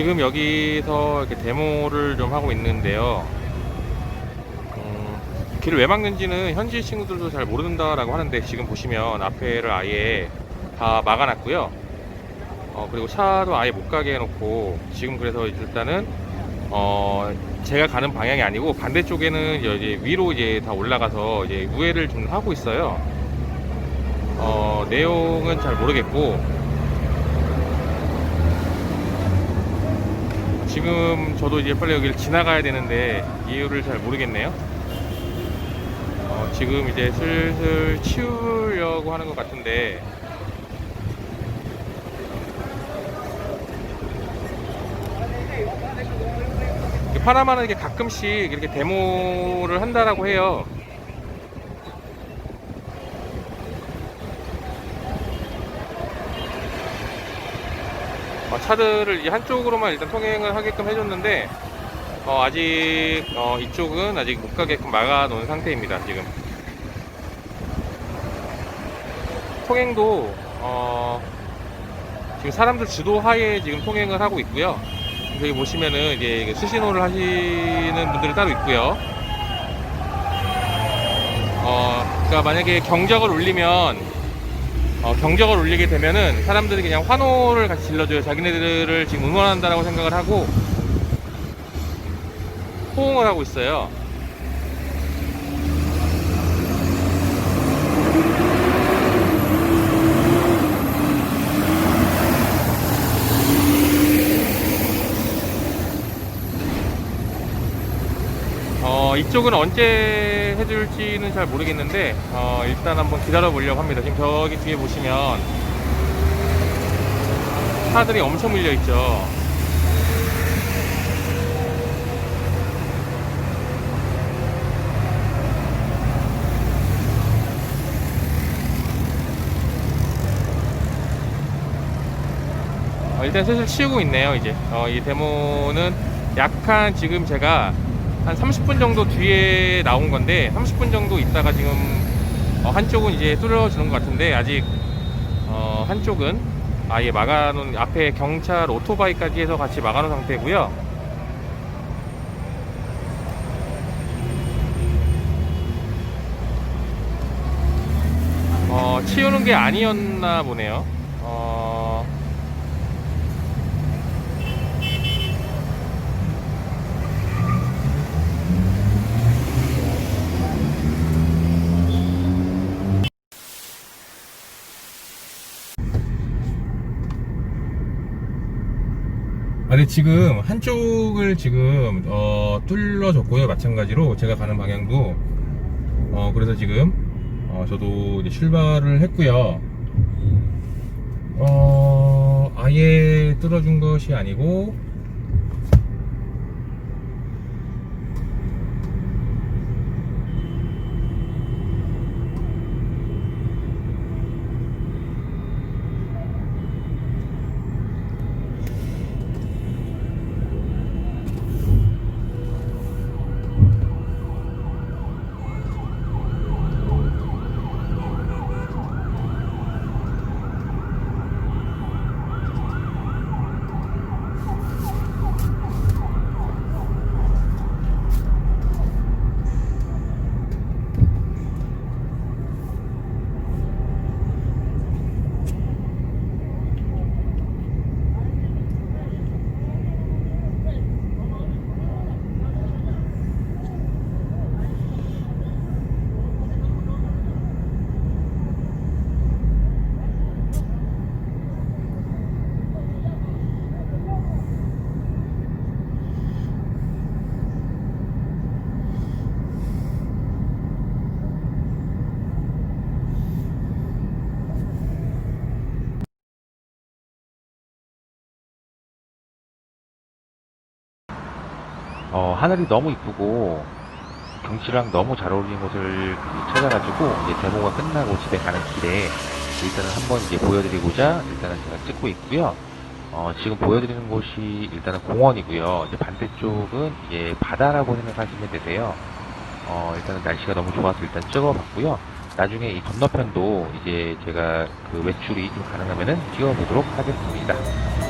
지금 여기서 이렇게 데모를 좀 하고 있는데요. 음, 길을 왜 막는지는 현지 친구들도 잘 모른다라고 하는데 지금 보시면 앞에를 아예 다 막아놨고요. 어, 그리고 차도 아예 못 가게 해놓고 지금 그래서 일단은 어, 제가 가는 방향이 아니고 반대쪽에는 이제 위로 이제 다 올라가서 이제 우회를 좀 하고 있어요. 어, 내용은 잘 모르겠고 지금 저도 이제 빨리 여기를 지나가야 되는데 이유를 잘 모르겠네요. 어, 지금 이제 슬슬 치우려고 하는 것 같은데 이 파나마는 이렇게 가끔씩 이렇게 데모를 한다라고 해요. 어, 차들을 이제 한쪽으로만 일단 통행을 하게끔 해줬는데 어, 아직 어, 이쪽은 아직 못 가게끔 막아놓은 상태입니다 지금. 통행도 어, 지금 사람들 주도하에 지금 통행을 하고 있고요. 여기 보시면은 이제 수신호를 하시는 분들이 따로 있고요. 어, 그러니까 만약에 경적을 울리면 어, 경적을 울리게 되면은 사람들이 그냥 환호를 같이 질러줘요. 자기네들을 지금 응원한다라고 생각을 하고 호응을 하고 있어요. 어, 이쪽은 언제 해줄지는 잘 모르겠는데, 어, 일단 한번 기다려 보려고 합니다. 지금 저기 뒤에 보시면, 차들이 엄청 밀려 있죠. 어, 일단 슬슬 치우고 있네요, 이제. 어, 이 데모는 약간 지금 제가 한 30분 정도 뒤에 나온 건데 30분 정도 있다가 지금 어, 한쪽은 이제 뚫어주는 것 같은데 아직 어, 한쪽은 아예 막아놓은 앞에 경찰 오토바이까지 해서 같이 막아놓은 상태고요. 어, 치우는 게 아니었나 보네요. 어, 아니 지금 한쪽을 지금 어, 뚫려줬고요. 마찬가지로 제가 가는 방향도. 어 그래서 지금 어, 저도 이제 출발을 했고요. 어 아예 뚫어준 것이 아니고 어, 하늘이 너무 이쁘고 경치랑 너무 잘 어울리는 곳을 찾아가지고 이제 데모가 끝나고 집에 가는 길에 일단은 한번 이제 보여드리고자 일단은 제가 찍고 있고요. 어, 지금 보여드리는 곳이 일단은 공원이고요. 이제 반대쪽은 이제 바다라고 생각하시면 되세요. 어, 일단은 날씨가 너무 좋아서 일단 찍어봤고요. 나중에 이 건너편도 이제 제가 그 외출이 좀 가능하면은 찍어보도록 하겠습니다.